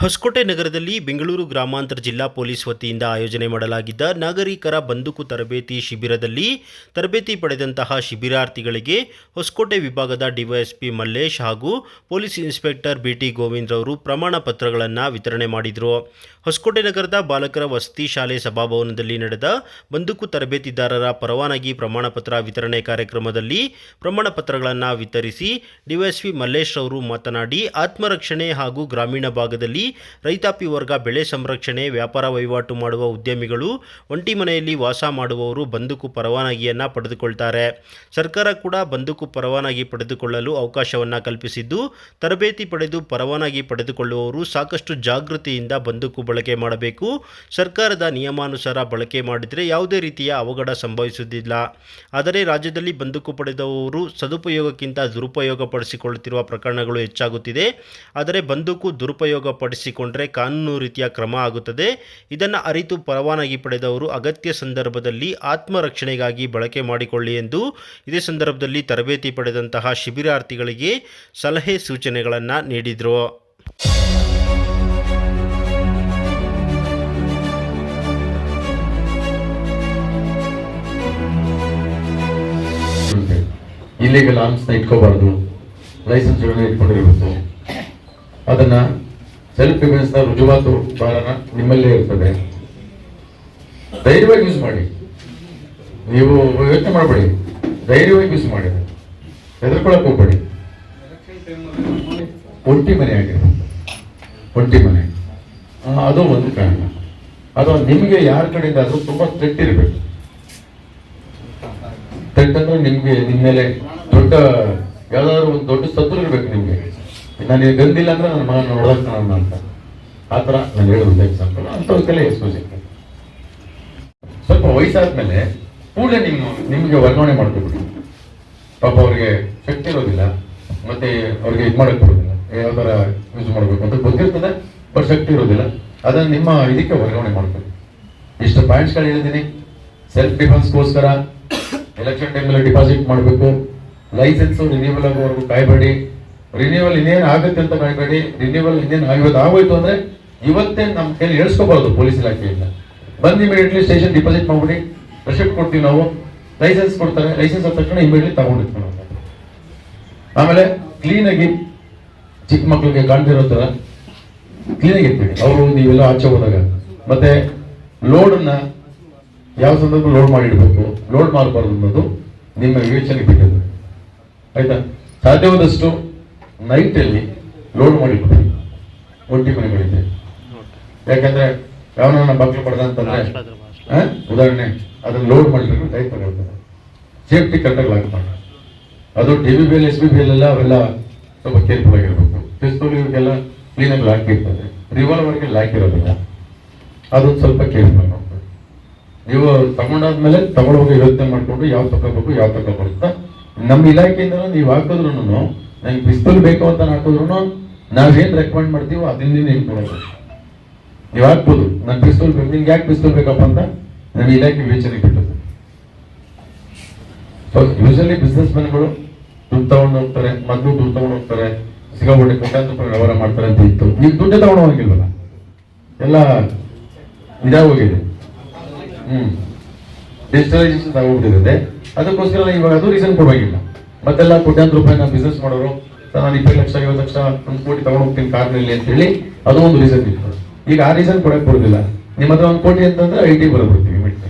ಹೊಸಕೋಟೆ ನಗರದಲ್ಲಿ ಬೆಂಗಳೂರು ಗ್ರಾಮಾಂತರ ಜಿಲ್ಲಾ ಪೊಲೀಸ್ ವತಿಯಿಂದ ಆಯೋಜನೆ ಮಾಡಲಾಗಿದ್ದ ನಾಗರಿಕರ ಬಂದೂಕು ತರಬೇತಿ ಶಿಬಿರದಲ್ಲಿ ತರಬೇತಿ ಪಡೆದಂತಹ ಶಿಬಿರಾರ್ಥಿಗಳಿಗೆ ಹೊಸಕೋಟೆ ವಿಭಾಗದ ಡಿವೈಎಸ್ಪಿ ಮಲ್ಲೇಶ್ ಹಾಗೂ ಪೊಲೀಸ್ ಇನ್ಸ್ಪೆಕ್ಟರ್ ಬಿಟಿ ಗೋವಿಂದ್ ಅವರು ಪ್ರಮಾಣ ಪತ್ರಗಳನ್ನು ವಿತರಣೆ ಮಾಡಿದರು. ಹೊಸಕೋಟೆ ನಗರದ ಬಾಲಕರ ವಸತಿ ಶಾಲೆ ಸಭಾಭವನದಲ್ಲಿ ನಡೆದ ಬಂದೂಕು ತರಬೇತಿದಾರರ ಪರವಾನಗಿ ಪ್ರಮಾಣ ಪತ್ರ ವಿತರಣೆ ಕಾರ್ಯಕ್ರಮದಲ್ಲಿ ಪ್ರಮಾಣ ಪತ್ರಗಳನ್ನು ವಿತರಿಸಿ ಡಿವೈಎಸ್ಪಿ ಮಲ್ಲೇಶ್ ಅವರು ಮಾತನಾಡಿ, ಆತ್ಮರಕ್ಷಣೆ ಹಾಗೂ ಗ್ರಾಮೀಣ ಭಾಗದಲ್ಲಿ ರೈತಾಪಿ ವರ್ಗ ಬೆಳೆ ಸಂರಕ್ಷಣೆ, ವ್ಯಾಪಾರ ವಹಿವಾಟು ಮಾಡುವ ಉದ್ಯಮಿಗಳು, ಒಂಟಿ ಮನೆಯಲ್ಲಿ ವಾಸ ಮಾಡುವವರು ಬಂದೂಕು ಪರವಾನಗಿಯನ್ನು ಪಡೆದುಕೊಳ್ತಾರೆ. ಸರ್ಕಾರ ಕೂಡ ಬಂದೂಕು ಪರವಾನಗಿ ಪಡೆದುಕೊಳ್ಳಲು ಅವಕಾಶವನ್ನು ಕಲ್ಪಿಸಿದ್ದು, ತರಬೇತಿ ಪಡೆದು ಪರವಾನಗಿ ಪಡೆದುಕೊಳ್ಳುವವರು ಸಾಕಷ್ಟು ಜಾಗೃತಿಯಿಂದ ಬಂದೂಕು ಬಳಕೆ ಮಾಡಬೇಕು. ಸರ್ಕಾರದ ನಿಯಮಾನುಸಾರ ಬಳಕೆ ಮಾಡಿದರೆ ಯಾವುದೇ ರೀತಿಯ ಅವಘಡ ಸಂಭವಿಸುವುದಿಲ್ಲ. ಆದರೆ ರಾಜ್ಯದಲ್ಲಿ ಬಂದೂಕು ಪಡೆದವರು ಸದುಪಯೋಗಕ್ಕಿಂತ ದುರುಪಯೋಗ ಪಡಿಸಿಕೊಳ್ಳುತ್ತಿರುವ ಪ್ರಕರಣಗಳು ಹೆಚ್ಚಾಗುತ್ತಿದೆ. ಆದರೆ ಬಂದೂಕು ದುರುಪಯೋಗ ಪಡಿಸಿಕೊಂಡರೆ ಕಾನೂನು ರೀತಿಯ ಕ್ರಮ ಆಗುತ್ತದೆ. ಇದನ್ನು ಅರಿತು ಪರವಾನಗಿ ಪಡೆದವರು ಅಗತ್ಯ ಸಂದರ್ಭದಲ್ಲಿ ಆತ್ಮರಕ್ಷಣೆಗಾಗಿ ಬಳಕೆ ಮಾಡಿಕೊಳ್ಳಿ ಎಂದು ಇದೇ ಸಂದರ್ಭದಲ್ಲಿ ತರಬೇತಿ ಪಡೆದಂತಹ ಶಿಬಿರಾರ್ಥಿಗಳಿಗೆ ಸಲಹೆ ಸೂಚನೆಗಳನ್ನು ನೀಡಿದರು. ಇಲ್ಲಿಗಲ್ ಆರ್ಮ್ಸ್ನ ಇಟ್ಕೋಬಾರ್ದು. ಲೈಸೆನ್ಸ್ ಇಟ್ಕೊಂಡಿರ್ಬೇಕು. ಅದನ್ನ ಸೆಲ್ಫ್ ಡಿಫೆನ್ಸ್ನ ರುಜುವಾತು ಭಾರನ ನಿಮ್ಮಲ್ಲೇ ಇರ್ತದೆ. ಧೈರ್ಯವಾಗಿ ಯೂಸ್ ಮಾಡಿ. ನೀವು ಯೋಚನೆ ಮಾಡಬೇಡಿ. ಧೈರ್ಯವಾಗಿ ಯೂಸ್ ಮಾಡಿ. ಹೆದರ್ಕೊಳಕ್ ಹೋಗ್ಬೇಡಿ. ಒಂಟಿ ಮನೆ ಆಗಿದೆ. ಒಂಟಿ ಮನೆ. ಅದು ಒಂದು ಕಾರಣ. ಅದು ನಿಮಗೆ ಯಾರ ಕಡೆಯಿಂದ ಅದು ತುಂಬಾ ಸ್ಟ್ರಿಕ್ಟ್ ಇರಬೇಕು. ಸ್ಟ್ರಿಕ್ಟ್ ಅಂದ್ರೆ ನಿಮ್ಗೆ ನಿಮ್ಮ ಮೇಲೆ ದೊಡ್ಡ, ಯಾವ್ದಾದ್ರು ಒಂದು ದೊಡ್ಡ ಸತ್ರು ಇರಬೇಕು ನಿಮ್ಗೆ. ನನಗೆ ಗಂದಿಲ್ಲ ಅಂದ್ರೆ ನನ್ನ ಮಗನ ನೋಡೋಣ ಅಂತ. ಆ ಥರ ನಾನು ಹೇಳೋದು ಎಕ್ಸಾಂಪಲ್ ಅಂಥವ್ರಿಗೆಲ್ಲ ಸಿಗ್ತದೆ ಸ್ವಲ್ಪ ವಯಸ್ಸಾದ್ಮೇಲೆ ಕೂಡಲೇ ನಿಮ್ಮ ನಿಮಗೆ ವರ್ಗಾವಣೆ ಮಾಡ್ಕೊಬಿಡಿ. ಪಾಪ ಅವ್ರಿಗೆ ಶಕ್ತಿ ಇರೋದಿಲ್ಲ, ಮತ್ತೆ ಅವ್ರಿಗೆ ಇದು ಮಾಡಕ್ ಬರೋದಿಲ್ಲ. ಯಾವ ಥರ ಯೂಸ್ ಮಾಡಬೇಕು ಅಂತ ಗೊತ್ತಿರ್ತದೆ, ಬಟ್ ಶಕ್ತಿ ಇರೋದಿಲ್ಲ. ಅದನ್ನ ನಿಮ್ಮ ಇದಕ್ಕೆ ವರ್ಗಾವಣೆ ಮಾಡ್ಕೊಳ್ಳಿ ಇಷ್ಟು ಪಾಯಿಂಟ್ಸ್ಗಳು ಹೇಳಿದ್ದೀನಿ. ಸೆಲ್ಫ್ ಡಿಫೆನ್ಸ್ಗೋಸ್ಕರ ಎಲೆಕ್ಷನ್ ಟೈಮಲ್ಲಿ ಡಿಪಾಸಿಟ್ ಮಾಡಬೇಕು. ಲೈಸೆನ್ಸ್ ರಿನ್ಯೂವಲ್ ಆಗೋವರೆಗೂ ಕಾಯಬೇಡಿ. ರಿನ್ಯೂವಲ್ ಇನ್ನೇನು ಆಗುತ್ತೆ ಅಂತ ಮಾಡಬೇಡಿ ರಿನ್ಯೂವಲ್ ಇನ್ನೇನು ಇವತ್ತು ಆಗೋಯ್ತು ಅಂದ್ರೆ ಇವತ್ತೇ ನಮ್ಮ ಕೈಲಿ ಹೇಳ್ಸ್ಕೋಬಾರ್ದು ಪೊಲೀಸ್ ಇಲಾಖೆಯಿಂದ. ಬಂದು ಇಮಿಡಿಯೇಟ್ಲಿ ಸ್ಟೇಷನ್ ಡಿಪಾಸಿಟ್ ಮಾಡ್ಬಿಡಿ. ರೆಸಿಪ್ಟ್ ಕೊಡ್ತೀವಿ ನಾವು. ಲೈಸೆನ್ಸ್ ಕೊಡ್ತಾರೆ. ಲೈಸೆನ್ಸ್ ಆದ ತಕ್ಷಣ ಇಮಿಡಿಯೇಟ್ಲಿ ತಗೊಂಡಿರ್ತೀವಿ ಆಮೇಲೆ ಕ್ಲೀನಾಗಿ ಚಿಕ್ಕ ಮಕ್ಕಳಿಗೆ ಕಾಣ್ತಿರೋ ಥರ ಕ್ಲೀನಾಗಿ ಇರ್ತೀವಿ ಅವರು ನೀವೆಲ್ಲ ಆಚೆ ಹೋದಾಗ. ಮತ್ತೆ ಲೋಡನ್ನ ಯಾವ ಸಂದರ್ಭ ಲೋಡ್ ಮಾಡಿಡಬೇಕು? ಲೋಡ್ ಮಾಡಬಾರ್ದು ಅನ್ನೋದು ನಿಮ್ಮ ವಿವೇಚನೆಗೆ ಬಿಟ್ಟಿದ್ದು ಆಯ್ತಾ? ಸಾಧ್ಯವಾದಷ್ಟು ನೈಟ್ ಅಲ್ಲಿ ಲೋಡ್ ಮಾಡಿಬಿಡಿ ಒಂಟಿ ಮನೆಗಳಿದೆ ಯಾಕಂದ್ರೆ ಯಾವನ ಬಕ್ಲು ಪಡೆದ ಅಂತಂದ್ರೆ ಉದಾಹರಣೆ ಅದನ್ನ ಲೋಡ್ ಮಾಡಿದ್ರೆ ಟೈಪ್ ತಗೊಳ್ತಾರೆ ಸೇಫ್ಟಿ ಮಾಡಿ ಅದು D B B L S B B L ಎಲ್ಲ ಅವೆಲ್ಲ ಸ್ವಲ್ಪ ಕೇರ್ಫುಲ್ ಆಗಿರ್ಬೇಕು. ಪಿಸ್ತೂಲ್ ಇವಕ್ಕೆಲ್ಲ ಕ್ಲೀನಾಗಿ ಲಾಕ್ ಇರ್ತದೆ. ರಿವಾಲ್ವರ್ಗೆ ಲಾಕ್ ಇರೋದಿಲ್ಲ. ಅದೊಂದು ಸ್ವಲ್ಪ ಕೇರ್ಫುಲ್ ಮಾಡ್ಬೇಕು ನೀವು ತಗೊಂಡಾದ್ಮೇಲೆ ತಗೊಳ್ಳುವಾಗ ಯೋಚನೆ ಮಾಡ್ಕೊಂಡು ಯಾವ ತಗೋಬೇಕು ಯಾವ ತಗೋಬಾರ್ದು ನಮ್ಮ ಇಲಾಖೆಯಿಂದ ನೀವು ಹಾಕಿದ್ರು ನಂಗೆ ಪಿಸ್ತೂಲ್ ಬೇಕು ಅಂತ ಹಾಕಿದ್ರು ನಾವೇನು ರೆಕಮೆಂಡ್ ಮಾಡ್ತೀವೋ ಅದನ್ನ ನೀವು ಕೊಡೋದು ನೀವು ಹಾಕ್ಬೋದು. ನನ್ ಪಿಸ್ತೂಲ್ ಬೇಕು. ನಿಮ್ಗೆ ಯಾಕೆ ಪಿಸ್ತೂಲ್ ಬೇಕಪ್ಪ ಅಂತ ನಮ್ಗೆ ಇಲಾಖೆ ವಿವೇಚನೆ ಬಿಟ್ಟದ್ದು ಯೂಶಲಿ ಬಿಸ್ನೆಸ್ ಮ್ಯಾನ್ಗಳು ದುಡ್ಡು ತಗೊಂಡು ಹೋಗ್ತಾರೆ ಮದ್ದು ದುಡ್ಡು ತಗೊಂಡು ಹೋಗ್ತಾರೆ ಸಿಗಾಬಿಟ್ಟು ಕೋಟ್ಯಾಂತರ ವ್ಯವಹಾರ ಮಾಡ್ತಾರೆ ಅಂತ ಇತ್ತು. ನೀವು ದುಡ್ಡೇ ತಗೊಂಡು ಹೋಗಿಲ್ವಲ್ಲ ಎಲ್ಲ ಇದಾಗೋಗಿದೆ ಹ್ಮ್. ಡಿಜಿಟಲೈಸೇಷನ್ ಆಗೋಗ್ಬಿಟ್ಟಿದೆ ಅದಕ್ಕೋಸ್ಕರ ಇವಾಗ ಅದು ರೀಸನ್ ಕೊಡೋಗಿಲ್ಲ ಮತ್ತೆಲ್ಲ ಕೋಟ್ಯಾಂತರ ರೂಪಾಯಿ ನಾನು ಬಿಸ್ನೆಸ್ ಮಾಡೋರು ನಾನು ಇಪ್ಪತ್ತು ಲಕ್ಷ, ಐವತ್ತು ಲಕ್ಷ ಒಂದು ಕೋಟಿ ತಗೊಂಡು ಹೋಗ್ತೀನಿ ಕಾರ್ನಲ್ಲಿ ಅಂತ ಹೇಳಿ ಅದು ಒಂದು ರೀಸನ್ ಇತ್ತು. ಈಗ ಆ ರೀಸನ್ ಕೊಡಕ್ ಬರೋದಿಲ್ಲ. ನಿಮ್ಮ ಹತ್ರ ಒಂದು ಕೋಟಿ ಅಂತಂದ್ರೆ ಐ ಟಿ ಬರಬಿಡ್ತೀವಿ ಮಿಟ್ಟಿ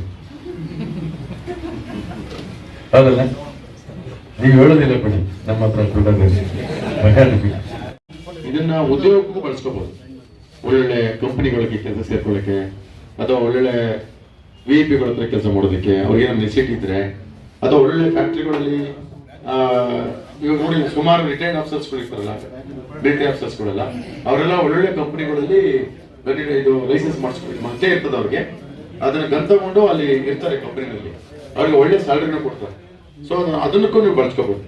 ಹೌದಲ್ಲ? ನೀವು ಹೇಳೋದಿಲ್ಲ ಬಿಡಿ. ನಮ್ಮ ಹತ್ರ ಇದನ್ನ ಉದ್ಯೋಗಕ್ಕೂ ಬಳಸ್ಕೋಬಹುದು ಒಳ್ಳೊಳ್ಳೆ ಕಂಪನಿಗಳಿಗೆ ಕೆಲಸ ಸೇರ್ಕೊಳ್ಳಿಕ್ಕೆ, ಅಥವಾ ಒಳ್ಳೊಳ್ಳೆ ವಿ ಐ ಪಿಗಳ ಹತ್ರ ಕೆಲಸ ಮಾಡೋದಕ್ಕೆ ಅವ್ರಿಗೆ ನೆಸಿಟಿ ಇದ್ರೆ, ಅಥವಾ ಒಳ್ಳೊಳ್ಳೆ ಫ್ಯಾಕ್ಟ್ರಿಗಳಲ್ಲಿ ಇವಾಗ ನೋಡಿ, ಸುಮಾರು ರಿಟೈರ್ಡ್ ಆಫೀಸರ್ಸ್ಗಳು ಇರ್ತಾರಲ್ಲ ಮಿಲಿಟರಿ ಆಫೀಸರ್ಸ್ಗಳೆಲ್ಲ ಅವರೆಲ್ಲ ಒಳ್ಳೊಳ್ಳೆ ಕಂಪನಿಗಳಲ್ಲಿ ಇದು ಲೈಸೆನ್ಸ್ ಮಾಡಿಸ್ಕೊಂಡು ಮತ್ತೆ ಇರ್ತದೆ ಅವ್ರಿಗೆ. ಅದನ್ನ ಗನ್ ತಗೊಂಡು ಅಲ್ಲಿ ಇರ್ತಾರೆ ಕಂಪನಿನಲ್ಲಿ. ಅವ್ರಿಗೆ ಒಳ್ಳೆ ಸ್ಯಾಲರಿನ ಕೊಡ್ತಾರೆ. ಸೊ ಅದನ್ನಕ್ಕೂ ನೀವು ಬಳಸ್ಕೋಬಹುದು